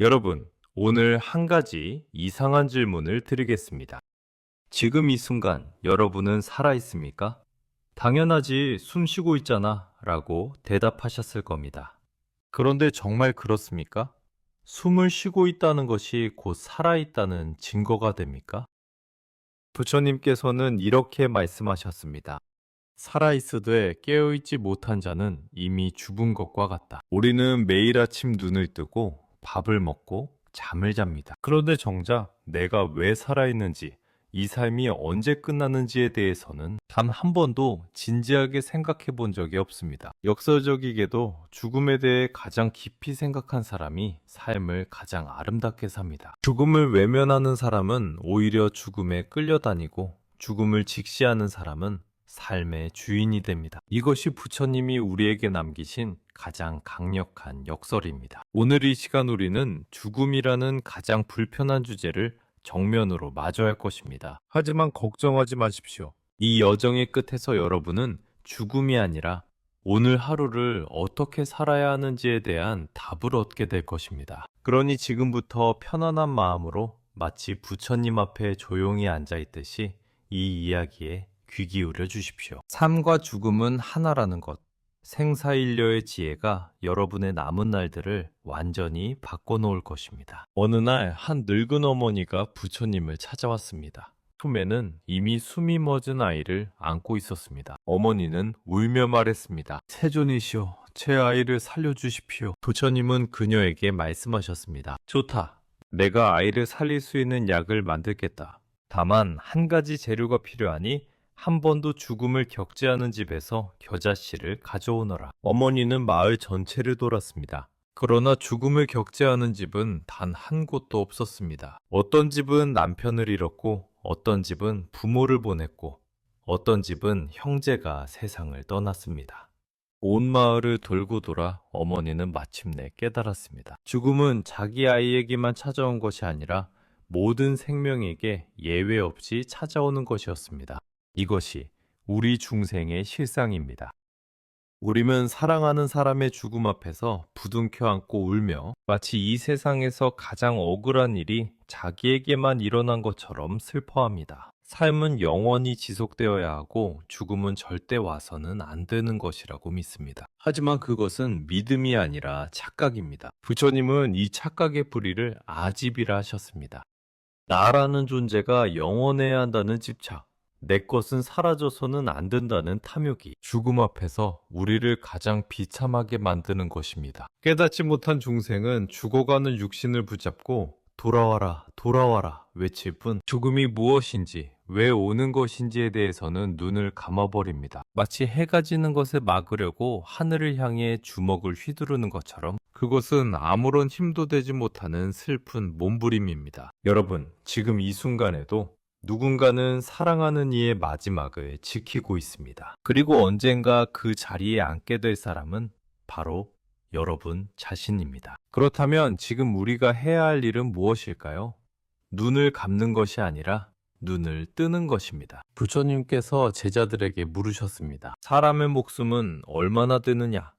여러분, 오늘 한 가지 이상한 질문을 드리겠습니다. 지금 이 순간 여러분은 살아 있습니까? 당연하지, 숨 쉬고 있잖아. 라고 대답하셨을 겁니다. 그런데 정말 그렇습니까? 숨을 쉬고 있다는 것이 곧 살아있다는 증거가 됩니까? 부처님께서는 이렇게 말씀하셨습니다. 살아있으되 깨어있지 못한 자는 이미 죽은 것과 같다. 우리는 매일 아침 눈을 뜨고 밥을 먹고 잠을 잡니다. 그런데 정작 내가 왜 살아있는지, 이 삶이 언제 끝나는지에 대해서는 단 한 번도 진지하게 생각해 본 적이 없습니다. 역설적이게도 죽음에 대해 가장 깊이 생각한 사람이 삶을 가장 아름답게 삽니다. 죽음을 외면하는 사람은 오히려 죽음에 끌려다니고 죽음을 직시하는 사람은 삶의 주인이 됩니다. 이것이 부처님이 우리에게 남기신 가장 강력한 역설입니다. 오늘 이 시간 우리는 죽음이라는 가장 불편한 주제를 정면으로 마주할 것입니다. 하지만 걱정하지 마십시오. 이 여정의 끝에서 여러분은 죽음이 아니라 오늘 하루를 어떻게 살아야 하는지에 대한 답을 얻게 될 것입니다. 그러니 지금부터 편안한 마음으로 마치 부처님 앞에 조용히 앉아 있듯이 이 이야기에 귀 기울여 주십시오. 삶과 죽음은 하나라는 것. 생사일려의 지혜가 여러분의 남은 날들을 완전히 바꿔놓을 것입니다. 어느 날 한 늙은 어머니가 부처님을 찾아왔습니다. 품에는 이미 숨이 멎은 아이를 안고 있었습니다. 어머니는 울며 말했습니다. 세존이시여, 제 아이를 살려주십시오. 부처님은 그녀에게 말씀하셨습니다. 좋다. 내가 아이를 살릴 수 있는 약을 만들겠다. 다만 한 가지 재료가 필요하니 한 번도 죽음을 겪지 않은 집에서 겨자씨를 가져오너라. 어머니는 마을 전체를 돌았습니다. 그러나 죽음을 겪지 않은 집은 단 한 곳도 없었습니다. 어떤 집은 남편을 잃었고, 어떤 집은 부모를 보냈고, 어떤 집은 형제가 세상을 떠났습니다. 온 마을을 돌고 돌아 어머니는 마침내 깨달았습니다. 죽음은 자기 아이에게만 찾아온 것이 아니라 모든 생명에게 예외 없이 찾아오는 것이었습니다. 이것이 우리 중생의 실상입니다. 우리는 사랑하는 사람의 죽음 앞에서 부둥켜 안고 울며 마치 이 세상에서 가장 억울한 일이 자기에게만 일어난 것처럼 슬퍼합니다. 삶은 영원히 지속되어야 하고 죽음은 절대 와서는 안 되는 것이라고 믿습니다. 하지만 그것은 믿음이 아니라 착각입니다. 부처님은 이 착각의 뿌리를 아집이라 하셨습니다. 나라는 존재가 영원해야 한다는 집착, 내 것은 사라져서는 안 된다는 탐욕이 죽음 앞에서 우리를 가장 비참하게 만드는 것입니다. 깨닫지 못한 중생은 죽어가는 육신을 붙잡고 돌아와라, 돌아와라 외칠 뿐 죽음이 무엇인지 왜 오는 것인지에 대해서는 눈을 감아버립니다. 마치 해가 지는 것을 막으려고 하늘을 향해 주먹을 휘두르는 것처럼 그것은 아무런 힘도 되지 못하는 슬픈 몸부림입니다. 여러분, 지금 이 순간에도 누군가는 사랑하는 이의 마지막을 지키고 있습니다. 그리고 언젠가 그 자리에 앉게 될 사람은 바로 여러분 자신입니다. 그렇다면 지금 우리가 해야 할 일은 무엇일까요? 눈을 감는 것이 아니라 눈을 뜨는 것입니다. 부처님께서 제자들에게 물으셨습니다. 사람의 목숨은 얼마나 되느냐?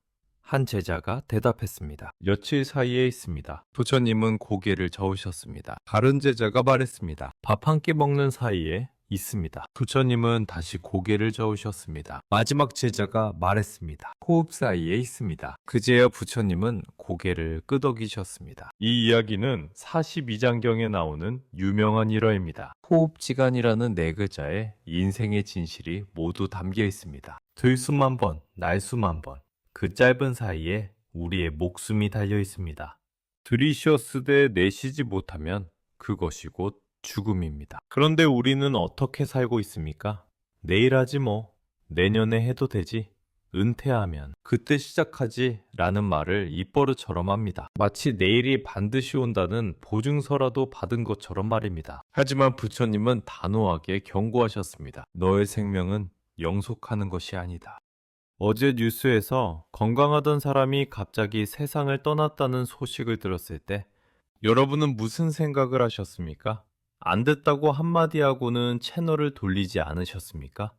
한 제자가 대답했습니다. 며칠 사이에 있습니다. 부처님은 고개를 저으셨습니다. 다른 제자가 말했습니다. 밥 한 끼 먹는 사이에 있습니다. 부처님은 다시 고개를 저으셨습니다. 마지막 제자가 말했습니다. 호흡 사이에 있습니다. 그제야 부처님은 고개를 끄덕이셨습니다. 이 이야기는 42장경에 나오는 유명한 일화입니다. 호흡지간이라는 네 글자에 인생의 진실이 모두 담겨 있습니다. 들숨 한 번, 날숨 한 번. 그 짧은 사이에 우리의 목숨이 달려 있습니다. 들이쉬었으되 내쉬지 못하면 그것이 곧 죽음입니다. 그런데 우리는 어떻게 살고 있습니까? 내일 하지 뭐. 내년에 해도 되지. 은퇴하면 그때 시작하지 라는 말을 입버릇처럼 합니다. 마치 내일이 반드시 온다는 보증서라도 받은 것처럼 말입니다. 하지만 부처님은 단호하게 경고하셨습니다. 너의 생명은 영속하는 것이 아니다. 어제 뉴스에서 건강하던 사람이 갑자기 세상을 떠났다는 소식을 들었을 때 여러분은 무슨 생각을 하셨습니까? 안 됐다고 한마디 하고는 채널을 돌리지 않으셨습니까?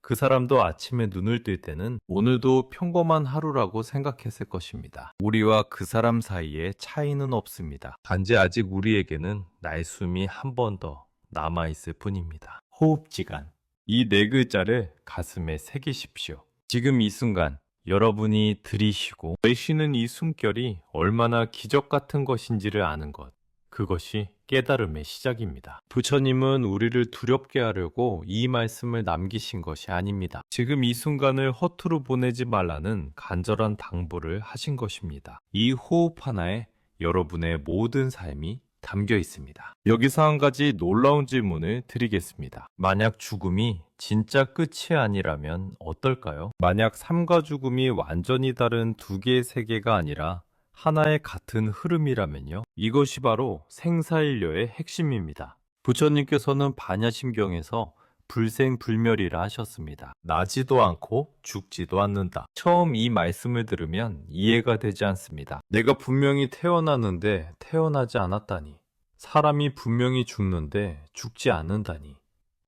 그 사람도 아침에 눈을 뜰 때는 오늘도 평범한 하루라고 생각했을 것입니다. 우리와 그 사람 사이에 차이는 없습니다. 단지 아직 우리에게는 날숨이 한 번 더 남아있을 뿐입니다. 호흡지간. 이 네 글자를 가슴에 새기십시오. 지금 이 순간 여러분이 들이쉬고 내쉬는 이 숨결이 얼마나 기적 같은 것인지를 아는 것. 그것이 깨달음의 시작입니다. 부처님은 우리를 두렵게 하려고 이 말씀을 남기신 것이 아닙니다. 지금 이 순간을 허투루 보내지 말라는 간절한 당부를 하신 것입니다. 이 호흡 하나에 여러분의 모든 삶이 담겨 있습니다. 여기서 한 가지 놀라운 질문을 드리겠습니다. 만약 죽음이 진짜 끝이 아니라면 어떨까요? 만약 삶과 죽음이 완전히 다른 두 개의 세계가 아니라 하나의 같은 흐름이라면요. 이것이 바로 생사일료의 핵심입니다. 부처님께서는 반야심경에서 불생불멸이라 하셨습니다. 나지도 않고 죽지도 않는다. 처음 이 말씀을 들으면 이해가 되지 않습니다. 내가 분명히 태어나는데 태어나지 않았다니. 사람이 분명히 죽는데 죽지 않는다니.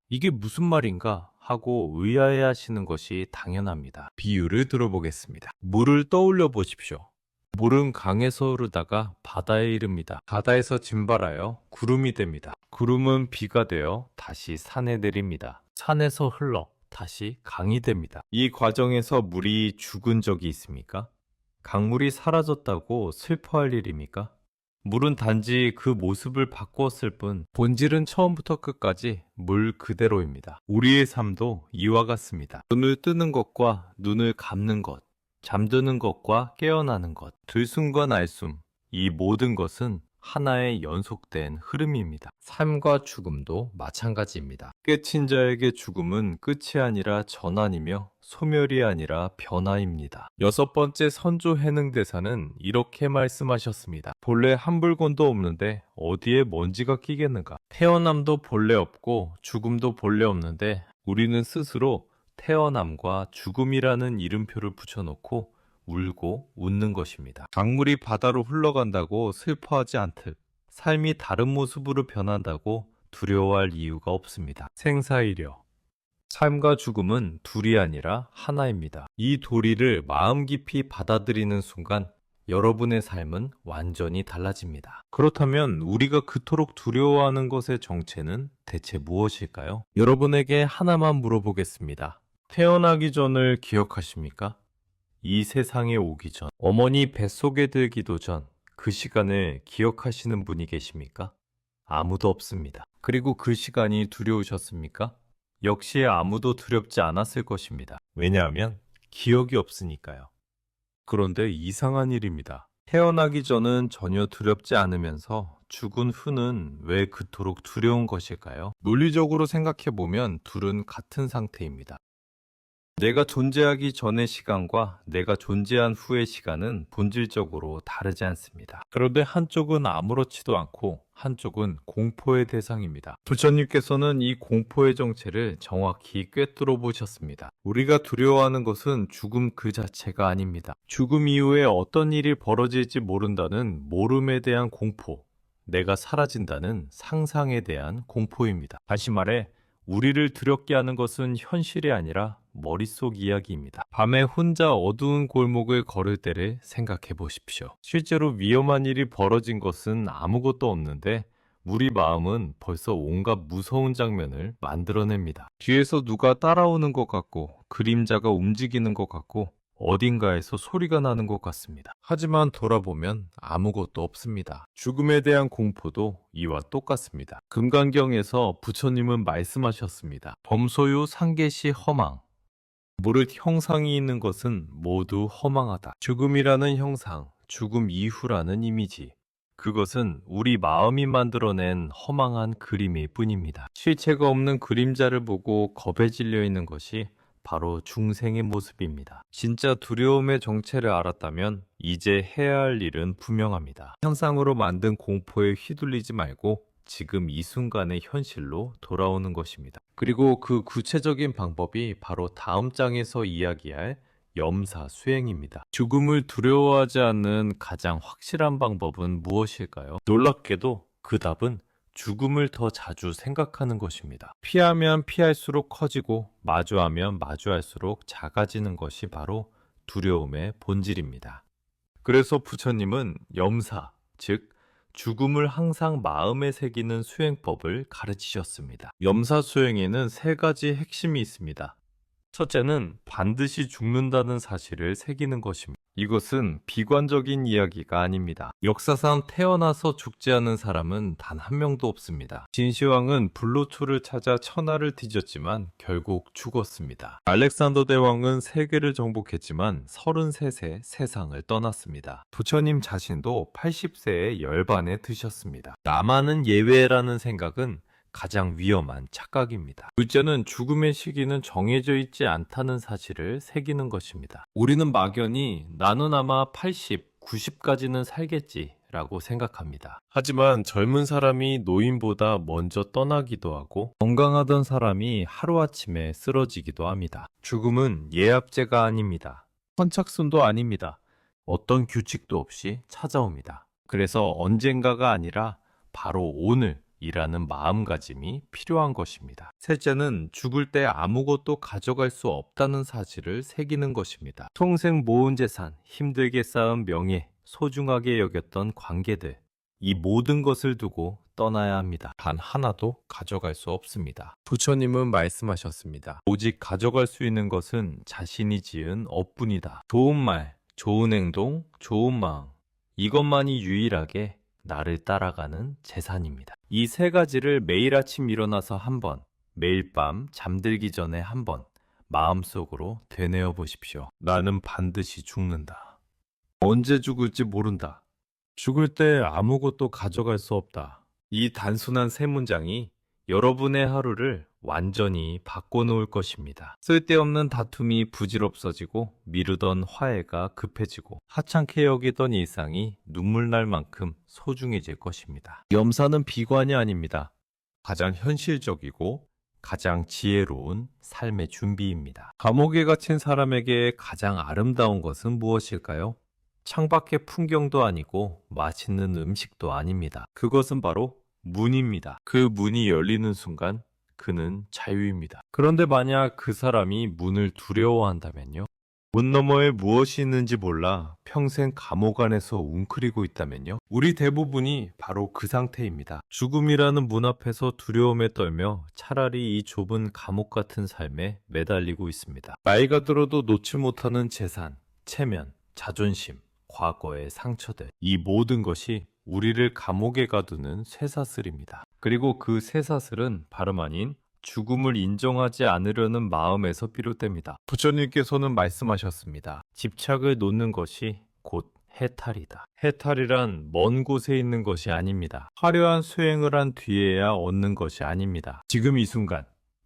이게 무슨 말인가 하고 의아해 하시는 것이 당연합니다. 비유를 들어보겠습니다. 물을 떠올려 보십시오. 물은 강에서 흐르다가 바다에 이릅니다. 바다에서 증발하여 구름이 됩니다. 구름은 비가 되어 다시 산에 내립니다. 산에서 흘러 다시 강이 됩니다. 이 과정에서 물이 죽은 적이 있습니까? 강물이 사라졌다고 슬퍼할 일입니까? 물은 단지 그 모습을 바꾸었을 뿐 본질은 처음부터 끝까지 물 그대로입니다. 우리의 삶도 이와 같습니다. 눈을 뜨는 것과 눈을 감는 것, 잠드는 것과 깨어나는 것, 들숨과 날숨, 이 모든 것은 하나의 연속된 흐름입니다. 삶과 죽음도 마찬가지입니다. 깨친 자에게 죽음은 끝이 아니라 전환이며 소멸이 아니라 변화입니다. 여섯 번째 선조 해능 대사는 이렇게 말씀하셨습니다. 본래 한 불곤도 없는데 어디에 먼지가 끼겠는가? 태어남도 본래 없고 죽음도 본래 없는데 우리는 스스로 태어남과 죽음이라는 이름표를 붙여놓고 울고 웃는 것입니다. 강물이 바다로 흘러간다고 슬퍼하지 않듯 삶이 다른 모습으로 변한다고 두려워할 이유가 없습니다. 생사이려. 삶과 죽음은 둘이 아니라 하나입니다. 이 도리를 마음 깊이 받아들이는 순간 여러분의 삶은 완전히 달라집니다. 그렇다면 우리가 그토록 두려워하는 것의 정체는 대체 무엇일까요? 여러분에게 하나만 물어보겠습니다. 태어나기 전을 기억하십니까? 이 세상에 오기 전, 어머니 뱃속에 들기도 전 그 시간을 기억하시는 분이 계십니까? 아무도 없습니다. 그리고 그 시간이 두려우셨습니까? 역시 아무도 두렵지 않았을 것입니다. 왜냐하면 기억이 없으니까요. 그런데 이상한 일입니다. 태어나기 전은 전혀 두렵지 않으면서 죽은 후는 왜 그토록 두려운 것일까요? 논리적으로 생각해보면 둘은 같은 상태입니다. 내가 존재하기 전의 시간과 내가 존재한 후의 시간은 본질적으로 다르지 않습니다. 그런데 한쪽은 아무렇지도 않고 한쪽은 공포의 대상입니다. 부처님께서는 이 공포의 정체를 정확히 꿰뚫어 보셨습니다. 우리가 두려워하는 것은 죽음 그 자체가 아닙니다. 죽음 이후에 어떤 일이 벌어질지 모른다는 모름에 대한 공포, 내가 사라진다는 상상에 대한 공포입니다. 다시 말해, 우리를 두렵게 하는 것은 현실이 아니라 머릿속 이야기입니다. 밤에 혼자 어두운 골목을 걸을 때를 생각해 보십시오. 실제로 위험한 일이 벌어진 것은 아무것도 없는데 우리 마음은 벌써 온갖 무서운 장면을 만들어냅니다. 뒤에서 누가 따라오는 것 같고 그림자가 움직이는 것 같고 어딘가에서 소리가 나는 것 같습니다. 하지만 돌아보면 아무것도 없습니다. 죽음에 대한 공포도 이와 똑같습니다. 금강경에서 부처님은 말씀하셨습니다. 범소유 상계시 허망. 모를 형상이 있는 것은 모두 허망하다. 죽음이라는 형상, 죽음 이후라는 이미지. 그것은 우리 마음이 만들어낸 허망한 그림일 뿐입니다. 실체가 없는 그림자를 보고 겁에 질려 있는 것이 바로 중생의 모습입니다. 진짜 두려움의 정체를 알았다면 이제 해야 할 일은 분명합니다. 현상으로 만든 공포에 휘둘리지 말고 지금 이 순간의 현실로 돌아오는 것입니다. 그리고 그 구체적인 방법이 바로 다음 장에서 이야기할 염사 수행입니다. 죽음을 두려워하지 않는 가장 확실한 방법은 무엇일까요? 놀랍게도 그 답은 죽음을 더 자주 생각하는 것입니다. 피하면 피할수록 커지고 마주하면 마주할수록 작아지는 것이 바로 두려움의 본질입니다. 그래서 부처님은 염사, 즉 죽음을 항상 마음에 새기는 수행법을 가르치셨습니다. 염사 수행에는 세 가지 핵심이 있습니다. 첫째는 반드시 죽는다는 사실을 새기는 것입니다. 이것은 비관적인 이야기가 아닙니다. 역사상 태어나서 죽지 않은 사람은 단 한 명도 없습니다. 진시황은 불로초를 찾아 천하를 뒤졌지만 결국 죽었습니다. 알렉산더 대왕은 세계를 정복했지만 33세 세상을 떠났습니다. 부처님 자신도 80세에 열반에 드셨습니다. 나만은 예외라는 생각은 가장 위험한 착각입니다. 둘째는 죽음의 시기는 정해져 있지 않다는 사실을 새기는 것입니다. 우리는 막연히 나는 아마 80, 90까지는 살겠지 라고 생각합니다. 하지만 젊은 사람이 노인보다 먼저 떠나기도 하고 건강하던 사람이 하루아침에 쓰러지기도 합니다. 죽음은 예압제가 아닙니다. 선착순도 아닙니다. 어떤 규칙도 없이 찾아옵니다. 그래서 언젠가가 아니라 바로 오늘 이라는 마음가짐이 필요한 것입니다. 셋째는 죽을 때 아무것도 가져갈 수 없다는 사실을 새기는 것입니다. 평생 모은 재산, 힘들게 쌓은 명예, 소중하게 여겼던 관계들, 이 모든 것을 두고 떠나야 합니다. 단 하나도 가져갈 수 없습니다. 부처님은 말씀하셨습니다. 오직 가져갈 수 있는 것은 자신이 지은 업뿐이다. 좋은 말, 좋은 행동, 좋은 마음. 이것만이 유일하게 나를 따라가는 재산입니다. 이 세 가지를 매일 아침 일어나서 한 번, 매일 밤 잠들기 전에 한 번, 마음속으로 되뇌어 보십시오. 나는 반드시 죽는다. 언제 죽을지 모른다. 죽을 때 아무것도 가져갈 수 없다. 이 단순한 세 문장이 여러분의 하루를 완전히 바꿔놓을 것입니다. 쓸데없는 다툼이 부질없어지고 미루던 화해가 급해지고 하찮게 여기던 일상이 눈물 날 만큼 소중해질 것입니다. 염사는 비관이 아닙니다. 가장 현실적이고 가장 지혜로운 삶의 준비입니다. 감옥에 갇힌 사람에게 가장 아름다운 것은 무엇일까요? 창밖의 풍경도 아니고 맛있는 음식도 아닙니다. 그것은 바로 문입니다. 그 문이 열리는 순간 그는 자유입니다. 그런데 만약 그 사람이 문을 두려워한다면요? 문 너머에 무엇이 있는지 몰라 평생 감옥 안에서 웅크리고 있다면요? 우리 대부분이 바로 그 상태입니다. 죽음이라는 문 앞에서 두려움에 떨며 차라리 이 좁은 감옥 같은 삶에 매달리고 있습니다. 나이가 들어도 놓지 못하는 재산, 체면, 자존심, 과거의 상처들, 이 모든 것이 우리를 감옥에 가두는 쇠사슬입니다. 그리고 그 쇠사슬은 다름 아닌 죽음을 인정하지 않으려는 마음에서 비롯됩니다. 부처님께서는 말씀하셨습니다. 집착을 놓는 것이 곧 해탈이다. 해탈이란 먼 곳에 있는 것이 아닙니다. 화려한 수행을 한 뒤에야 얻는 것이 아닙니다. 지금 이 순간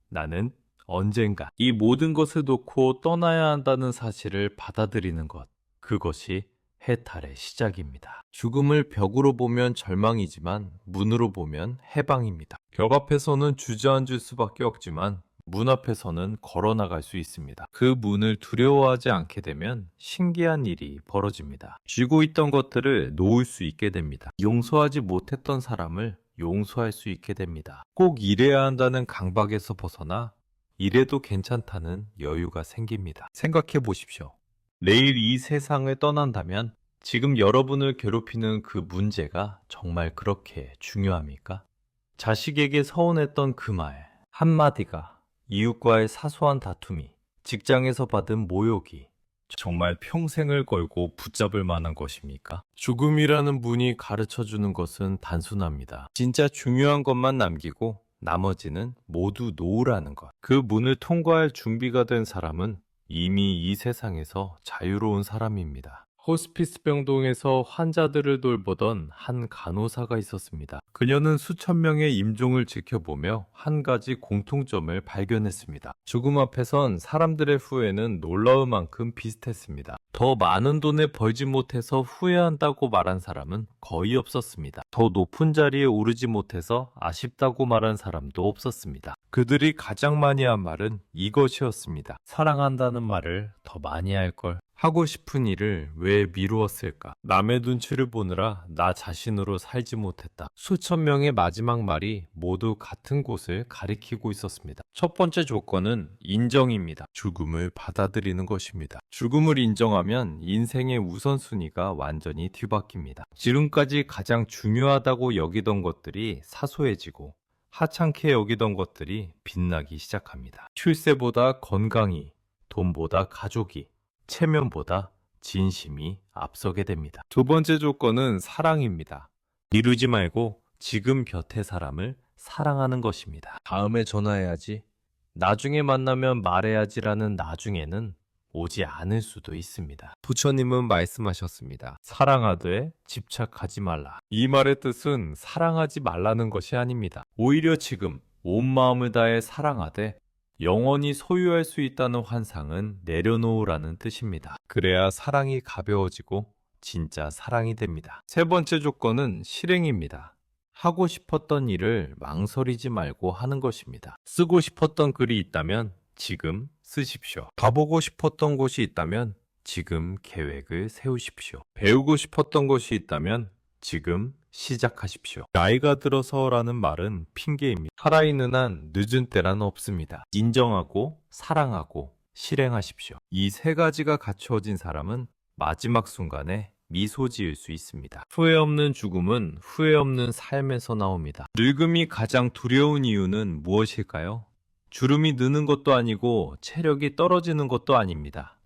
나는 언젠가 이 모든 것을 놓고 떠나야 한다는 사실을 받아들이는 것. 그것이 해탈의 시작입니다. 죽음을 벽으로 보면 절망이지만 문으로 보면 해방입니다. 벽 앞에서는 주저앉을 수밖에 없지만 문 앞에서는 걸어 나갈 수 있습니다. 그 문을 두려워하지 않게 되면 신기한 일이 벌어집니다. 쥐고 있던 것들을 놓을 수 있게 됩니다. 용서하지 못했던 사람을 용서할 수 있게 됩니다. 꼭 이래야 한다는 강박에서 벗어나 이래도 괜찮다는 여유가 생깁니다. 생각해 보십시오. 내일 이 세상을 떠난다면 지금 여러분을 괴롭히는 그 문제가 정말 그렇게 중요합니까? 자식에게 서운했던 그 말, 한마디가 이웃과의 사소한 다툼이, 직장에서 받은 모욕이 정말 평생을 걸고 붙잡을 만한 것입니까? 죽음이라는 문이 가르쳐 주는 것은 단순합니다. 진짜 중요한 것만 남기고 나머지는 모두 놓으라는 것. 그 문을 통과할 준비가 된 사람은 이미 이 세상에서 자유로운 사람입니다. 호스피스 병동에서 환자들을 돌보던 한 간호사가 있었습니다. 그녀는 수천 명의 임종을 지켜보며 한 가지 공통점을 발견했습니다. 죽음 앞에선 사람들의 후회는 놀라울 만큼 비슷했습니다. 더 많은 돈을 벌지 못해서 후회한다고 말한 사람은 거의 없었습니다. 더 높은 자리에 오르지 못해서 아쉽다고 말한 사람도 없었습니다. 그들이 가장 많이 한 말은 이것이었습니다. 사랑한다는 말을 더 많이 할 걸. 하고 싶은 일을 왜 미루었을까? 남의 눈치를 보느라 나 자신으로 살지 못했다. 수천 명의 마지막 말이 모두 같은 곳을 가리키고 있었습니다. 첫 번째 조건은 인정입니다. 죽음을 받아들이는 것입니다. 죽음을 인정하면 인생의 우선순위가 완전히 뒤바뀝니다. 지금까지 가장 중요하다고 여기던 것들이 사소해지고 하찮게 여기던 것들이 빛나기 시작합니다. 출세보다 건강이, 돈보다 가족이, 체면보다 진심이 앞서게 됩니다. 두 번째 조건은 사랑입니다. 미루지 말고 지금 곁에 사람을 사랑하는 것입니다. 다음에 전화해야지. 나중에 만나면 말해야지라는 나중에는 오지 않을 수도 있습니다. 부처님은 말씀하셨습니다. 사랑하되 집착하지 말라. 이 말의 뜻은 사랑하지 말라는 것이 아닙니다. 오히려 지금 온 마음을 다해 사랑하되 영원히 소유할 수 있다는 환상은 내려놓으라는 뜻입니다. 그래야 사랑이 가벼워지고 진짜 사랑이 됩니다. 세 번째 조건은 실행입니다. 하고 싶었던 일을 망설이지 말고 하는 것입니다. 쓰고 싶었던 글이 있다면 지금 쓰십시오. 가보고 싶었던 곳이 있다면 지금 계획을 세우십시오. 배우고 싶었던 것이 있다면 지금 시작하십시오. 나이가 들어서라는 말은 핑계입니다. 살아있는 한 늦은 때란 없습니다. 인정하고 사랑하고 실행하십시오. 이 세 가지가 갖추어진 사람은 마지막 순간에 미소 지을 수 있습니다. 후회 없는 죽음은 후회 없는 삶에서 나옵니다. 늙음이 가장 두려운 이유는 무엇일까요? 주름이 느는 것도 아니고 체력이 떨어지는 것도 아닙니다.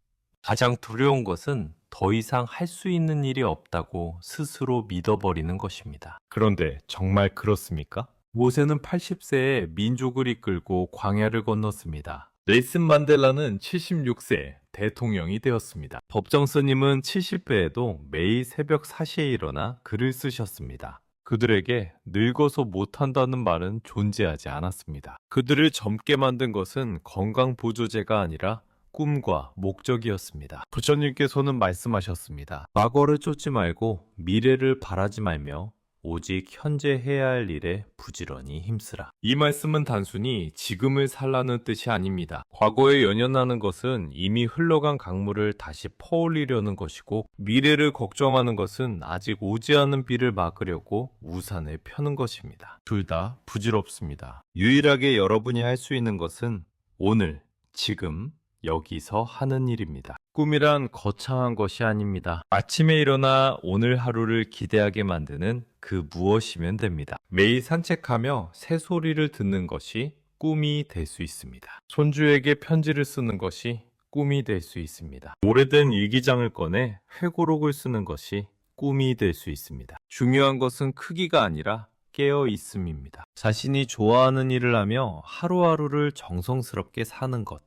가장 두려운 것은 더 이상 할 수 있는 일이 없다고 스스로 믿어버리는 것입니다. 그런데 정말 그렇습니까? 모세는 80세에 민족을 이끌고 광야를 건넜습니다. 넬슨 만델라는 76세 대통령이 되었습니다. 법정 스님은 70배에도 매일 새벽 4시에 일어나 글을 쓰셨습니다. 그들에게 늙어서 못한다는 말은 존재하지 않았습니다. 그들을 젊게 만든 것은 건강보조제가 아니라 꿈과 목적이었습니다. 부처님께서는 말씀하셨습니다. 과거를 쫓지 말고 미래를 바라지 말며 오직 현재 해야 할 일에 부지런히 힘쓰라. 이 말씀은 단순히 지금을 살라는 뜻이 아닙니다. 과거에 연연하는 것은 이미 흘러간 강물을 다시 퍼올리려는 것이고 미래를 걱정하는 것은 아직 오지 않은 비를 막으려고 우산을 펴는 것입니다. 둘 다 부질없습니다. 유일하게 여러분이 할 수 있는 것은 오늘, 지금, 여기서 하는 일입니다. 꿈이란 거창한 것이 아닙니다. 아침에 일어나 오늘 하루를 기대하게 만드는 그 무엇이면 됩니다. 매일 산책하며 새소리를 듣는 것이 꿈이 될 수 있습니다. 손주에게 편지를 쓰는 것이 꿈이 될 수 있습니다. 오래된 일기장을 꺼내 회고록을 쓰는 것이 꿈이 될 수 있습니다. 중요한 것은 크기가 아니라 깨어 있음입니다. 자신이 좋아하는 일을 하며 하루하루를 정성스럽게 사는 것.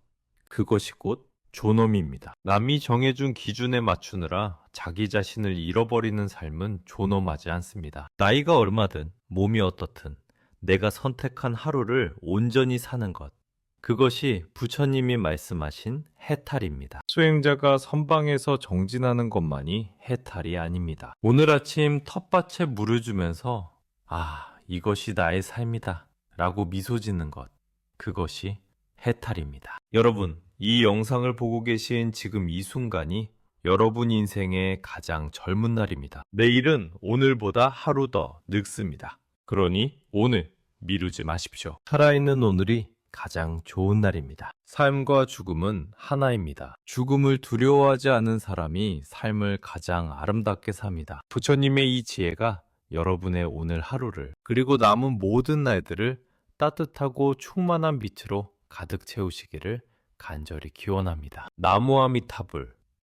그것이 곧 존엄입니다. 남이 정해준 기준에 맞추느라 자기 자신을 잃어버리는 삶은 존엄하지 않습니다. 나이가 얼마든 몸이 어떻든 내가 선택한 하루를 온전히 사는 것. 그것이 부처님이 말씀하신 해탈입니다. 수행자가 선방에서 정진하는 것만이 해탈이 아닙니다. 오늘 아침 텃밭에 물을 주면서 아, 이것이 나의 삶이다 라고 미소 짓는 것. 그것이 해탈입니다. 여러분, 이 영상을 보고 계신 지금 이 순간이 여러분 인생의 가장 젊은 날입니다. 내일은 오늘보다 하루 더 늙습니다. 그러니 오늘 미루지 마십시오. 살아있는 오늘이 가장 좋은 날입니다. 삶과 죽음은 하나입니다. 죽음을 두려워하지 않은 사람이 삶을 가장 아름답게 삽니다. 부처님의 이 지혜가 여러분의 오늘 하루를 그리고 남은 모든 날들을 따뜻하고 충만한 빛으로 가득 채우시기를 간절히 기원합니다. 나무아미타불